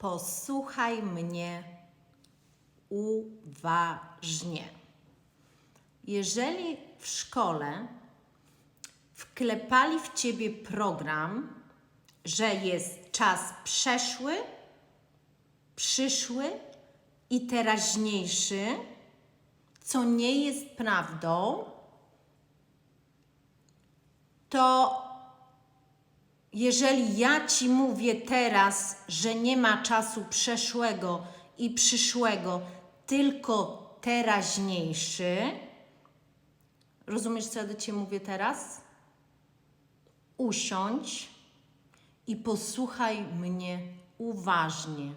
Posłuchaj mnie uważnie. Jeżeli w szkole wklepali w ciebie program, że jest czas przeszły, przyszły i teraźniejszy, co nie jest prawdą, to jeżeli ja ci mówię teraz, że nie ma czasu przeszłego i przyszłego, tylko teraźniejszy, rozumiesz, co ja do ciebie mówię teraz? Usiądź i posłuchaj mnie uważnie.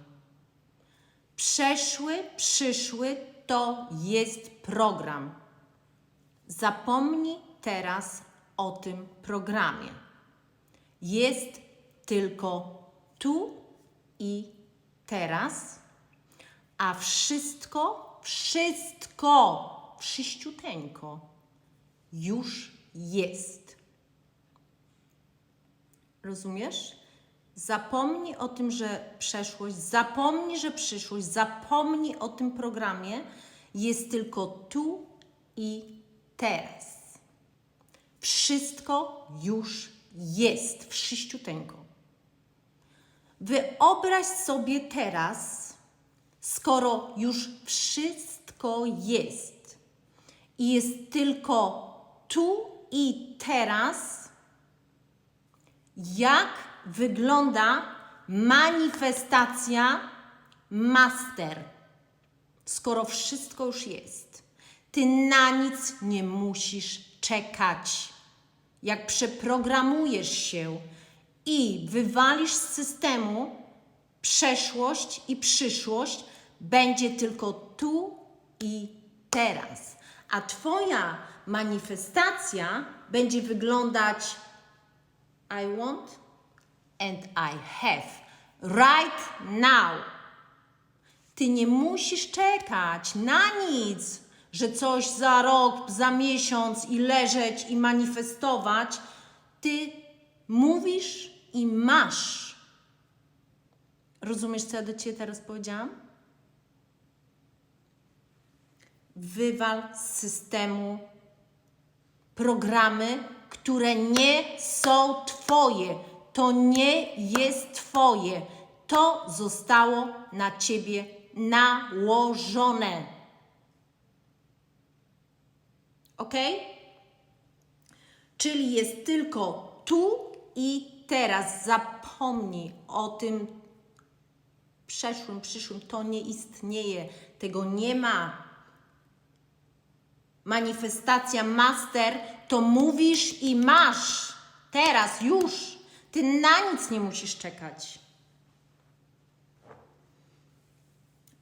Przeszły, przyszły to jest program. Zapomnij teraz o tym programie. Jest tylko tu i teraz, a wszystko, wszystko, wszyściuteńko już jest. Rozumiesz? Zapomnij o tym, że przeszłość, zapomnij, że przyszłość, zapomnij o tym programie. Jest tylko tu i teraz. Wszystko już jest, wszyściuteńko. Wyobraź sobie teraz, skoro już wszystko jest i jest tylko tu i teraz, jak wygląda manifestacja master, skoro wszystko już jest. Ty na nic nie musisz czekać. Jak przeprogramujesz się i wywalisz z systemu przeszłość i przyszłość, będzie tylko tu i teraz. A Twoja manifestacja będzie wyglądać I want and I have right now. Ty nie musisz czekać na nic, że coś za rok, za miesiąc i leżeć i manifestować. Ty mówisz i masz. Rozumiesz, co ja do Ciebie teraz powiedziałam? Wywal z systemu programy, które nie są Twoje. To nie jest Twoje. To zostało na Ciebie nałożone. Ok? Czyli jest tylko tu i teraz. Zapomnij o tym przeszłym, przyszłym. To nie istnieje. Tego nie ma. Manifestacja master to mówisz i masz. Teraz, już. Ty na nic nie musisz czekać.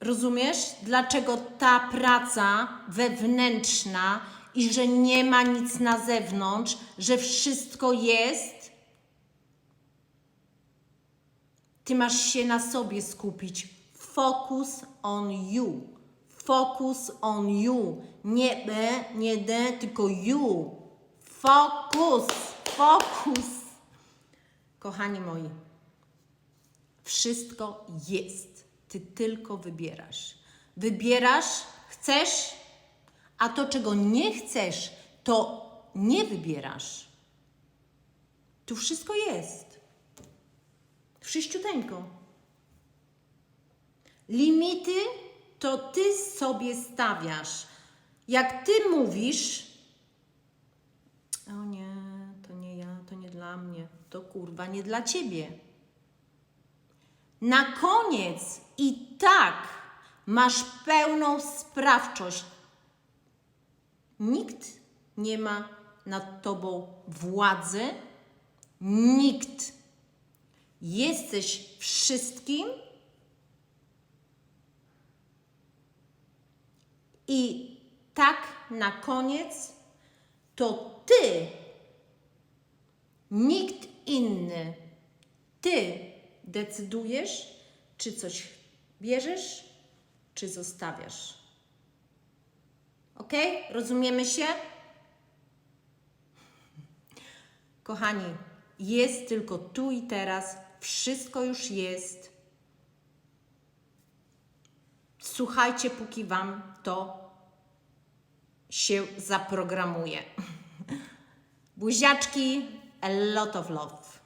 Rozumiesz, dlaczego ta praca wewnętrzna i że nie ma nic na zewnątrz, że wszystko jest? Ty masz się na sobie skupić. Focus on you. Focus on you. Nie B, nie D, tylko you. Focus, focus. Kochani moi, wszystko jest. Ty tylko wybierasz. Wybierasz, chcesz, a to, czego nie chcesz, to nie wybierasz. Tu wszystko jest. Wszyściuteńko. Limity to ty sobie stawiasz. Jak ty mówisz, o nie, to nie ja, to nie dla mnie, to kurwa nie dla ciebie. Na koniec i tak masz pełną sprawczość. Nikt nie ma nad tobą władzy, nikt. Jesteś wszystkim i tak na koniec to ty, nikt inny, ty decydujesz, czy coś bierzesz, czy zostawiasz. Ok? Rozumiemy się? Kochani, jest tylko tu i teraz, wszystko już jest. Słuchajcie, póki Wam to się zaprogramuje. Buziaczki, a lot of love.